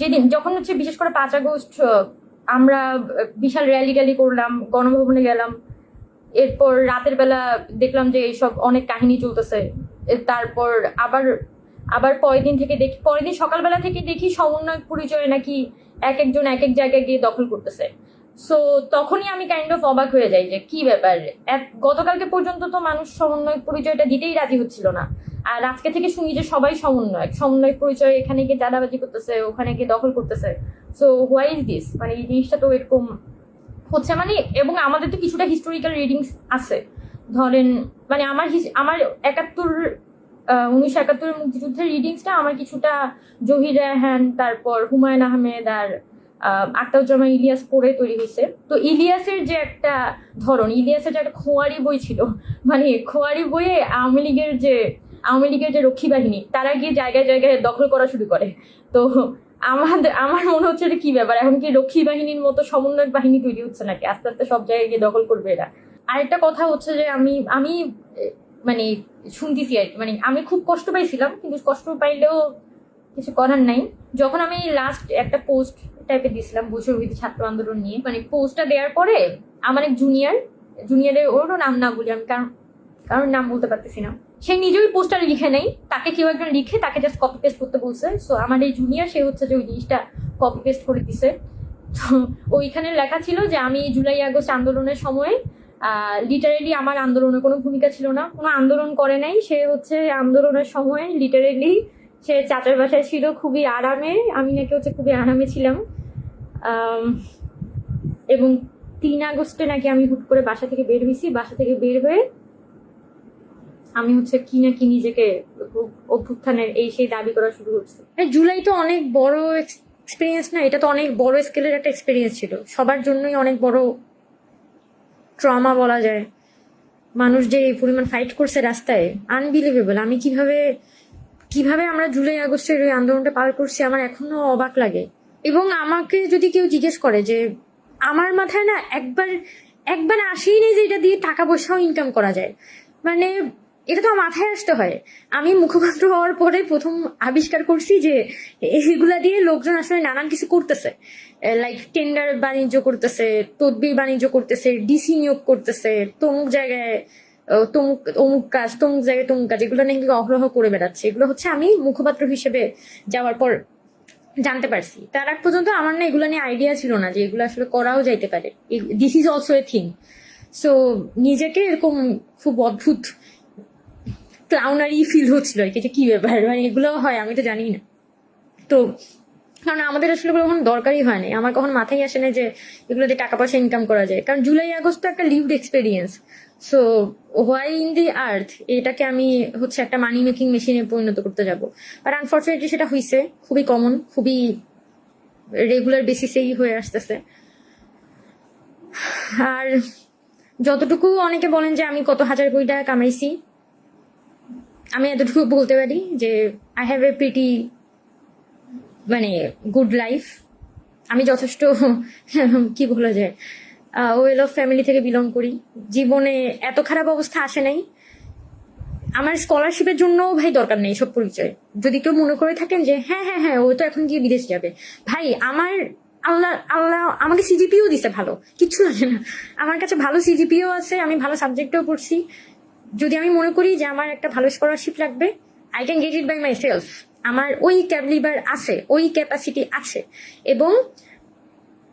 যেদিন, যখন হচ্ছে বিশেষ করে পাঁচ আগস্ট আমরা বিশাল র্যালি ট্যালি করলাম, গণভবনে গেলাম, এরপর রাতের বেলা দেখলাম যে এইসব অনেক কাহিনী চলতেছে। তারপর আবার আবার পরের দিন থেকে দেখি, পরের দিন সকালবেলা থেকে দেখি সমন্বয় পরিচয় নাকি এক একজন এক এক জায়গায় গিয়ে দখল করতেছে। সো তখনই আমি কাইন্ড অফ অবাক হয়ে যাই যে কি ব্যাপার? গতকালকে পর্যন্ত তো মানুষ সমন্বয় পরিচয়টা দিতেই রাজি হচ্ছিল না। আর আজকে থেকে শুনি যে সবাই সমন্বয় সমন্বয় পরিচয় এখানে গিয়ে চাঁদাবাজি করতেছে ওখানে গিয়ে দখল করতেছে। সো হোয়াই ইজ দিস মানে এই জিনিসটা তো এরকম হচ্ছে মানে এবং আমাদের তো কিছুটা হিস্টোরিক্যাল রিডিংস আছে। ধরেন মানে আমার আমার একাত্তর উনিশশো একাত্তরের মুক্তিযুদ্ধের রিডিংসটা আমার কিছুটা জহির রায়হান তারপর হুমায়ুন আহমেদ আর আহ, আখতারুজ্জামান ইলিয়াস পড়ে তৈরি হয়েছে তো ইলিয়াসের যে একটা ধরন ইলিয়াসের যে একটা খোয়ারি বই ছিল মানে খোয়ারি বইয়ে আওয়ামী লীগের যে আওয়ামী লীগের যে রক্ষী বাহিনী, তারা গিয়ে জায়গায় জায়গায় দখল করা শুরু করে। তো আমাদের, আমার মনে হচ্ছে এটা কি ব্যাপার? এখন কি রক্ষী বাহিনীর মতো সমন্বয়ক বাহিনী তৈরি হচ্ছে নাকি? আস্তে আস্তে সব জায়গায় গিয়ে দখল করবে এরা। আরেকটা কথা হচ্ছে যে আমি আমি মানে শুনতেছি আর মানে আমি খুব কষ্ট পাইছিলাম, কিন্তু কষ্ট পাইলেও কিছু করার নাই। যখন আমি লাস্ট একটা পোস্ট টাইপে দিয়েছিলাম বৈষম্যবিধি ছাত্র আন্দোলন নিয়ে মানে পোস্টটা দেওয়ার পরে আমার এক জুনিয়র জুনিয়রের ওরও নাম না বলি আমি কারণ কারণ নাম বলতে পারতেছি না। সে নিজেই পোস্টার লিখে নেই। তাকে কেউ একজন লিখে তাকে জাস্ট কপি পেস্ট করতে বলছে। সো আমার এই জুনিয়র সে হচ্ছে যে ওই জিনিসটা কপি পেস্ট করে দিছে। তো ওইখানে লেখা ছিল যে, আমি জুলাই, আগস্ট আন্দোলনের সময় লিটারেলি আমার আন্দোলনে কোনো ভূমিকা ছিল না। কোনো আন্দোলন করে নাই। সে হচ্ছে আন্দোলনের সময় লিটারেলি সে চাচার বাসায় ছিল, খুবই আরামে। আমি নাকি হচ্ছে খুবই আরামে ছিলাম। এবং তিন আগস্টে নাকি আমি হুট করে বাসা থেকে বের হয়েছি। বাসা থেকে বের হয়ে আমি হচ্ছে কি না কি নিজেকে অভ্যুত্থানের এই সেই দাবি করা শুরু করছি। জুলাই তো অনেক বড় এক্সপিরিয়েন্স না, এটা তো অনেক বড় স্কেলের একটা এক্সপিরিয়েন্স ছিল। সবার জন্যই অনেক বড় ট্রমা বলা যায়। মানুষ যে এই পরিমাণ ফাইট করছে রাস্তায় আনবিলিভেবল আমি কীভাবে কীভাবে আমরা জুলাই আগস্টের ওই আন্দোলনটা পার করছি, আমার এখনও অবাক লাগে। এবং আমাকে যদি কেউ জিজ্ঞেস করে যে, আমার মাথায় না একবার একবার আসেই নেই যে এটা দিয়ে টাকা পয়সাও ইনকাম করা যায়। মানে এটা তো মাথায় আসতে হয়। আমি মুখপাত্র হওয়ার পরে প্রথম আবিষ্কার করছি যে এইগুলা দিয়ে লোকজন আসলে নানান কিছু করতেছে। লাইক টেন্ডার বাণিজ্য করতেছে, তদবির বাণিজ্য করতেছে ডিসি নিয়োগ করতেছে, তমুক জায়গায় তমুক অমুক কাজ, তমুক জায়গায় তমুক কাজ, এগুলো নাকি অগ্রহ করে বেড়াচ্ছে। এগুলো হচ্ছে আমি মুখপাত্র হিসেবে যাওয়ার পর জানতে পারছি। তার আগ পর্যন্ত আমার না এগুলো নিয়ে আইডিয়া ছিল না যে এগুলো আসলে করাও যাইতে পারে। This is also a thing so নিজেকে এরকম খুব অদ্ভুত ক্লাউনারি ফিল হচ্ছিল আর কি, যে কি ব্যাপার? মানে এগুলো হয়, আমি তো জানি না। তো, কারণ আমাদের আসলে কখনো দরকারই হয় না আমার কখন মাথায় আসে না যে এগুলো দিয়ে টাকা পয়সা ইনকাম করা যায়। কারণ জুলাই আগস্ট তো একটা lived experience so why in the earth এটাকে আমি হচ্ছে একটা মানি মেকিং মেশিনে পরিণত করতে যাব? আর আনফর্চুনেটলি সেটা হয়েছে খুবই কমন খুবই রেগুলার বেসিসেই হয়ে আসতেছে। আর যতটুকু অনেকে বলেন যে আমি কত হাজার কোটি টাকা কামাইছি আমি এতটুকু বলতে পারি যে আই হ্যাভ এ প্রিটি মানে গুড লাইফ আমি যথেষ্ট, কি বলা যায় ওয়েল অফ ফ্যামিলি থেকে বিলং করি। জীবনে এত খারাপ অবস্থা আসে নাই। আমার স্কলারশিপের জন্য ভাই দরকার নেই সব পরিচয়। যদি কেউ মনে করে থাকেন যে হ্যাঁ হ্যাঁ হ্যাঁ ও তো এখন গিয়ে বিদেশ যাবে। ভাই, আমার আল্লাহ আল্লাহ আমাকে সিজিপিও দিছে ভালো। কিচ্ছু লাগে না। আমার কাছে ভালো সিজিপিও আছে, আমি ভালো সাবজেক্টেও পড়ছি। যদি আমি মনে করি যে আমার একটা ভালো স্কলারশিপ লাগবে I can get it by myself আমার ওই ক্যাবলিবার আছে, ওই ক্যাপাসিটি আছে। এবং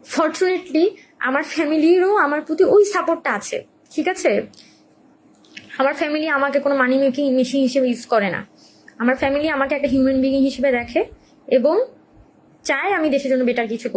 ফর্চুনেটলি আমার ফ্যামিলিরও আমার প্রতি ওই সাপোর্টটা আছে। ঠিক আছে? আমার ফ্যামিলি আমাকে কোনো মানি মেকিং মেশিন হিসেবে ইউজ করে না। আমার ফ্যামিলি আমাকে একটা হিউম্যান বিং হিসেবে দেখে এবং চায় আমি দেশের জন্য বেটার কিছু